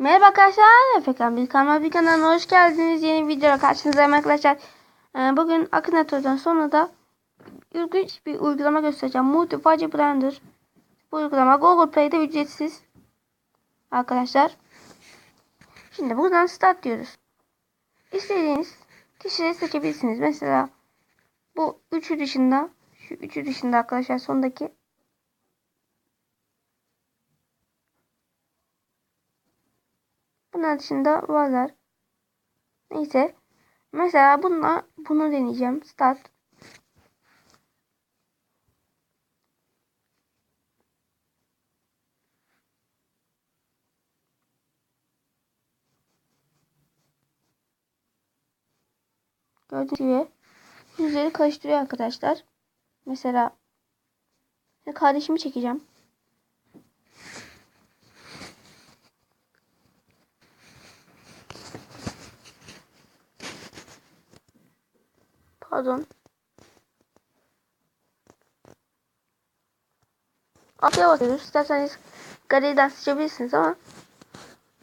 Merhaba arkadaşlar. Efekan bir kanal bir kanalına hoş geldiniz. Yeni videoya karşınızdayım arkadaşlar. Ee, bugün Akinator'dan sonra da ilginç bir uygulama göstereceğim. Multifaci Blender. Bu uygulama Google Play'de ücretsiz. Arkadaşlar. Şimdi buradan start diyoruz. İstediğiniz kişiyi seçebilirsiniz. Mesela bu üçü dışında şu üçü dışında arkadaşlar sondaki Bunun dışında varlar. Neyse. Mesela bununla bunu deneyeceğim. Start. Gördüğünüz gibi yüzleri karıştırıyor arkadaşlar. Mesela kardeşimi çekeceğim. Pardon. Altıya basıyoruz. İsterseniz galeriden seçebilirsiniz ama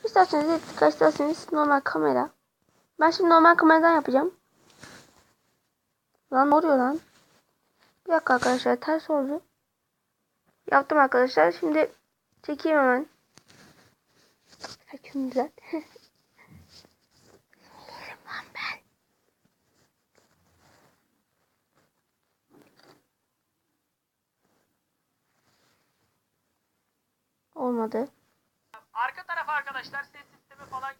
isterseniz etika isterseniz normal kamera. Ben şimdi normal kameradan yapacağım. Lan ne oluyor lan? Bir dakika arkadaşlar ters oldu. Yaptım arkadaşlar. Şimdi çekeyim hemen. Saçım güzel. Olmadı. Arka taraf arkadaşlar ses sistemi falan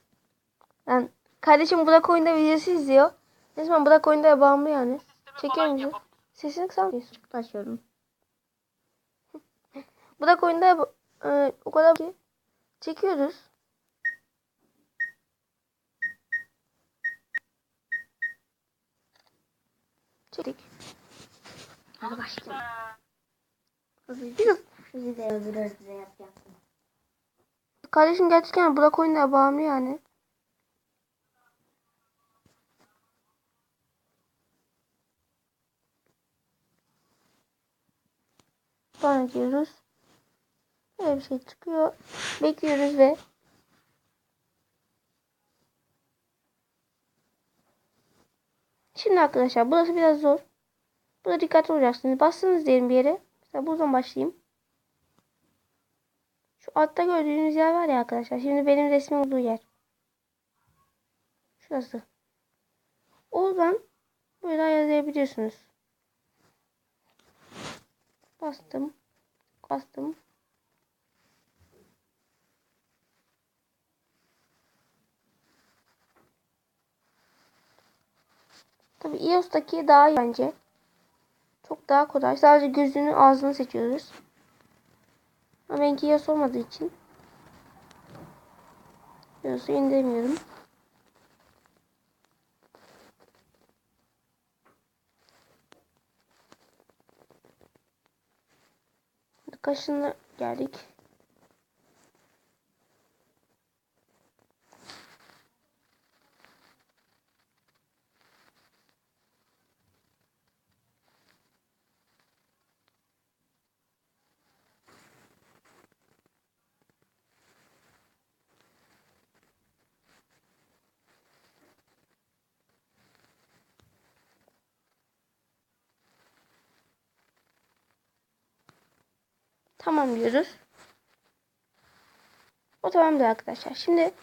Yani kardeşim Burak oyunda videosu izliyor. Resmen Burak oyunda bağımlı yani. Çekiyor musun? Sesini kısalmıyorsun. Çok açıyorum. Burak oyunda e, o kadar ki çekiyoruz. Çektik. Hadi başlayalım. Biraz Bizi de öbür özüne yapacaktım. Kardeşim gerçekten Burak oyunda bağımlı yani. Sonra diyoruz. Böyle bir şey çıkıyor. Bekliyoruz ve Şimdi arkadaşlar burası biraz zor. Burada dikkatli olacaksınız. Bastınız diyelim bir yere. Mesela buradan başlayayım. Şu altta gördüğünüz yer var ya arkadaşlar. Şimdi benim resmim olduğu yer. Şurası. Oradan böyle ayarlayabiliyorsunuz. Bastım. Bastım. Tabii iOS'taki daha iyi bence. Çok daha kolay. Sadece gözünü ağzını seçiyoruz. Ama benimki iOS olmadığı için iOS'u indiremiyorum. Kaşına geldik. Tamam diyoruz. O tamamdır arkadaşlar. Şimdi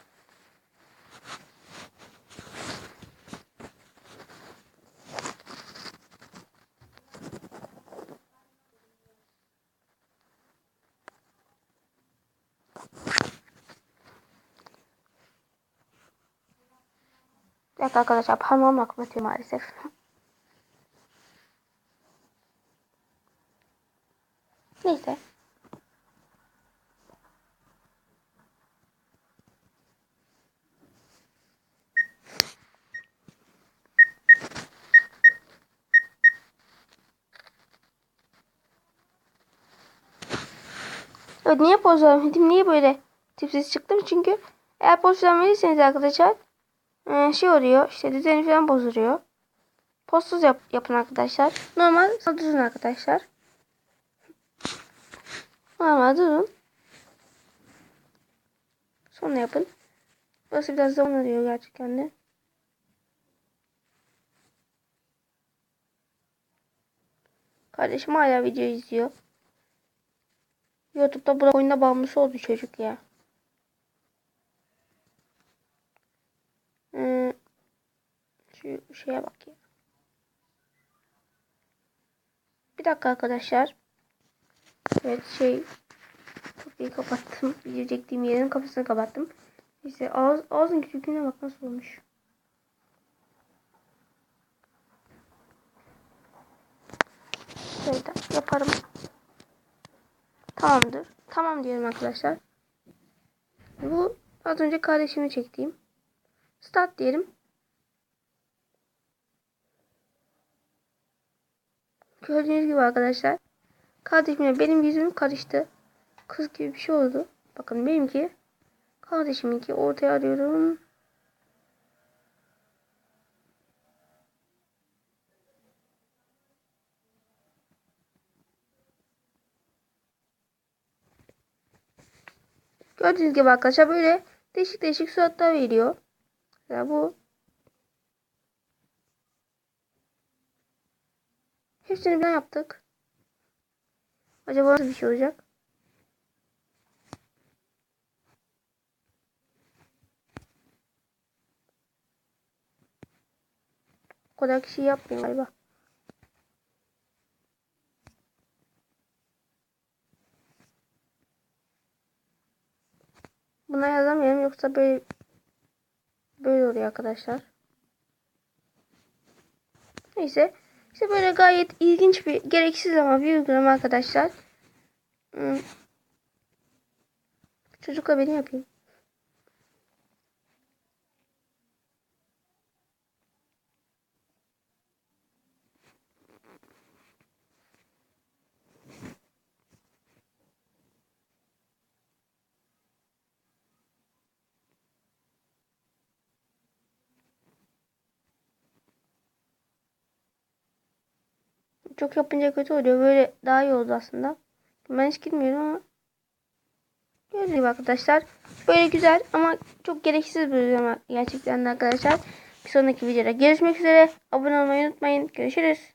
Bir arkadaşlar parmağımla kapatıyorum maalesef. Neyse. Evet niye poz vermedim? Niye böyle tipsiz çıktım? Çünkü eğer poz vermediyseniz arkadaşlar e, şey oluyor. işte düzeni falan bozuluyor. Postsuz yap, yapın arkadaşlar. Normal durun arkadaşlar. Normal durun. Sonra yapın. Burası biraz zaman arıyor gerçekten de. Kardeşim hala video izliyor. YouTube'da bu oyunda bağımlısı oldu çocuk ya. Hmm. Şu şeye bak ya. Bir dakika arkadaşlar. Evet şey iyi kapattım. Video çektiğim yerin kapısını kapattım. İşte ağız, ağzın küçüklüğüne bak nasıl olmuş. Şöyle yaparım. Tamamdır. Tamam diyorum arkadaşlar. Bu az önce kardeşimi çektiğim. Start diyelim. Gördüğünüz gibi arkadaşlar. Kardeşimle benim yüzüm karıştı. Kız gibi bir şey oldu. Bakın benimki kardeşiminki ortaya arıyorum. Gördüğünüz gibi arkadaşlar böyle değişik değişik suratlar veriyor. Ya bu Hepsini birden yaptık. Acaba nasıl bir şey olacak? O kadar kişi yapmıyor galiba. Yoksa böyle böyle oluyor arkadaşlar. Neyse. İşte böyle gayet ilginç bir gereksiz ama bir uygulama arkadaşlar. Hmm. Çocukla beni yapayım. Çok yapınca kötü oluyor. Böyle daha iyi oldu aslında. Ben hiç gitmiyorum ama. Gördüğünüz gibi arkadaşlar. Böyle güzel ama çok gereksiz bir uygulama gerçekten arkadaşlar. Bir sonraki videoda görüşmek üzere. Abone olmayı unutmayın. Görüşürüz.